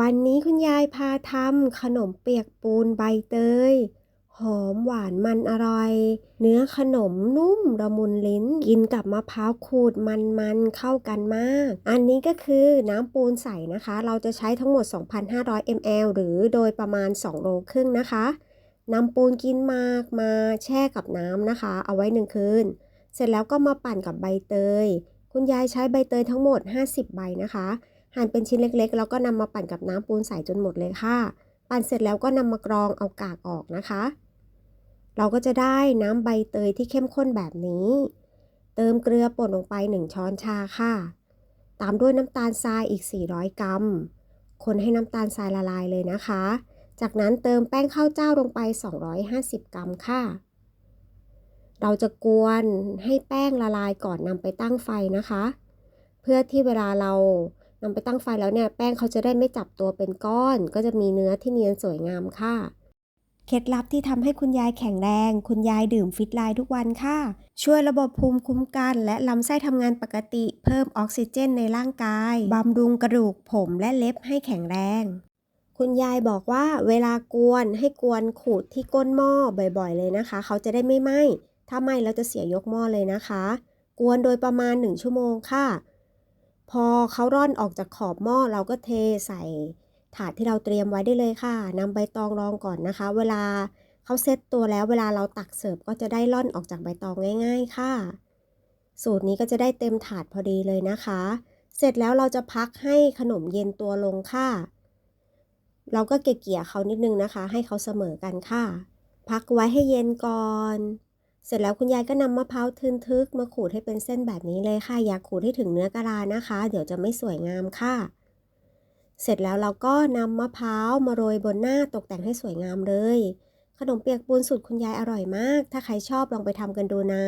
วันนี้คุณยายพาทำขนมเปียกปูนใบเตย หอมหวานมันอร่อย เนื้อขนมนุ่มละมุนลิ้น กินกับมะพร้าวขูดมันๆเข้ากันมาก อันนี้ก็คือน้ำปูนใสนะคะ เราจะใช้ทั้งหมด 2,500 ml หรือโดยประมาณ 2 โลครึ่งนะคะนำปูนกินมากมาแช่กับน้ำนะคะ เอาไว้หนึ่งคืน เสร็จแล้วก็มาปั่นกับใบเตย คุณยายใช้ใบเตยทั้งหมด 50 ใบนะคะ หั่นเป็นชิ้นเล็กๆ แล้วก็นำมาปั่นกับน้ำปูนใสจนหมดเลยค่ะ ปั่นเสร็จแล้วก็นำมากรองเอากากออกนะคะ เราก็จะได้น้ำใบเตยที่เข้มข้นแบบนี้ เติมเกลือป่นลงไป 1 ช้อนชาค่ะ ตามด้วยน้ำตาลทรายอีก 400 กรัม คนให้น้ำตาลทรายละลายเลยนะคะ จากนั้นเติมแป้งข้าวเจ้าลงไป 250 กรัมค่ะ เราจะกวนให้แป้งละลายก่อนนำไปตั้งไฟนะคะ เพื่อที่เวลาเรา นำไปตั้งไฟแล้วเนี่ยแป้งเขาจะได้ไม่จับตัวเป็นก้อน ก็จะมีเนื้อที่เนียนสวยงามค่ะ เคล็ดลับที่ทำให้คุณยายแข็งแรง คุณยายดื่มฟิตไลน์ทุกวันค่ะ ช่วยระบบภูมิคุ้มกัน และลำไส้ทำงานปกติ เพิ่มออกซิเจนในร่างกายบำรุงกระดูกผมและเล็บให้แข็งแรง คุณยายบอกว่าเวลากวนให้กวนขูดที่ก้นหม้อบ่อย ๆ เลยนะคะ เขาจะได้ไม่ไหม้ถ้าไหม้เราจะเสียยกหม้อเลยนะคะ กวนโดยประมาณ 1 ชั่วโมงค่ะ พอเขาร่อนออกจากขอบหม้อเราก็เทใส่ถาดที่เราเตรียมไว้ได้เลยค่ะนำใบตองรองก่อนนะคะ เวลาเขาเซ็ตตัวแล้วเวลาเราตักเสิร์ฟก็จะได้ร่อนออกจากใบตองง่าย ๆ ค่ะ สูตรนี้ก็จะได้เต็มถาดพอดีเลยนะคะ เสร็จแล้วเราจะพักให้ขนมเย็นตัวลงค่ะ เราก็เกี่ยเขานิดนึงนะคะ ให้เขาเสมอกันค่ะ พักไว้ให้เย็นก่อน เสร็จแล้วคุณยายก็นำมะพร้าวทึนทึกมาขูดให้เป็นเส้นแบบนี้เลยค่ะ อย่าขูดให้ถึงเนื้อกะลานะคะ เดี๋ยวจะไม่สวยงามค่ะ เสร็จแล้วเราก็นำมะพร้าวมาโรยบนหน้าตกแต่งให้สวยงามเลย ขนมเปียกปูนสูตรคุณยายอร่อยมาก ถ้าใครชอบลองไปทำกันดูนะ